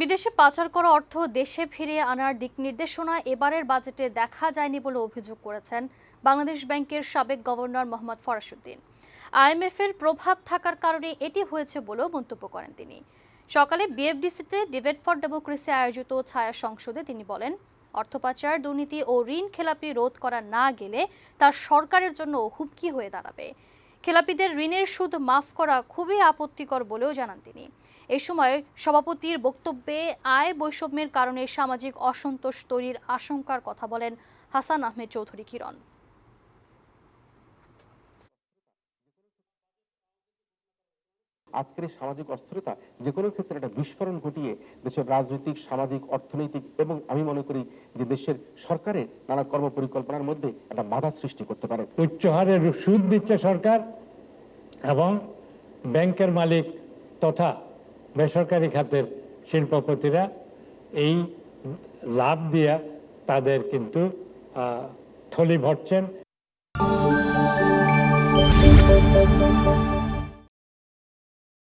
বিদেশে পাচার করা অর্থ দেশে ফিরিয়ে আনার দিক নির্দেশনা এবারের বাজেটে দেখা যায়নি বলে অভিযোগ করেছেন বাংলাদেশ ব্যাংকের সাবেক গভর্নর মোহাম্মদ ফরাসুদ্দিন। আইএমএফ এর প্রভাব থাকার কারণে এটি হয়েছে বলেও মন্তব্য করেন তিনি। সকালে বিএফডিসিতে ডিবেট ফর ডেমোক্রেসি আয়োজিত ছায়া সংসদে তিনি বলেন, অর্থ পাচার, দুর্নীতি ও ঋণ খেলাপি রোধ করা না গেলে তা সরকারের জন্য হুমকি হয়ে দাঁড়াবে। খেলাপিদের ঋণের সুদ মাফ করা খুবই আপত্তিকর বলেও জানান তিনি। এ সময় সভাপতির বক্তব্যে আয় বৈষম্যের কারণে সামাজিক অসন্তোষ তৈরির আশঙ্কার কথা বলেন হাসান আহমেদ চৌধুরী কিরণ। আজকের সামাজিক অস্থিরতা যে কোনো ক্ষেত্রে একটা বিস্ফোরণ ঘটিয়ে দেশের রাজনৈতিক, সামাজিক, অর্থনৈতিক এবং আমি মনে করি যে দেশের সরকারের নানা কর্ম পরিকল্পনার মধ্যে একটা বাধা সৃষ্টি করতে পারে। উচ্চ হারে সুদ দিচ্ছে সরকার এবং ব্যাংকের মালিক তথা বেসরকারি খাতের শিল্পপতিরা এই লাভ দিয়া তাদের কিন্তু থলি ভরছেন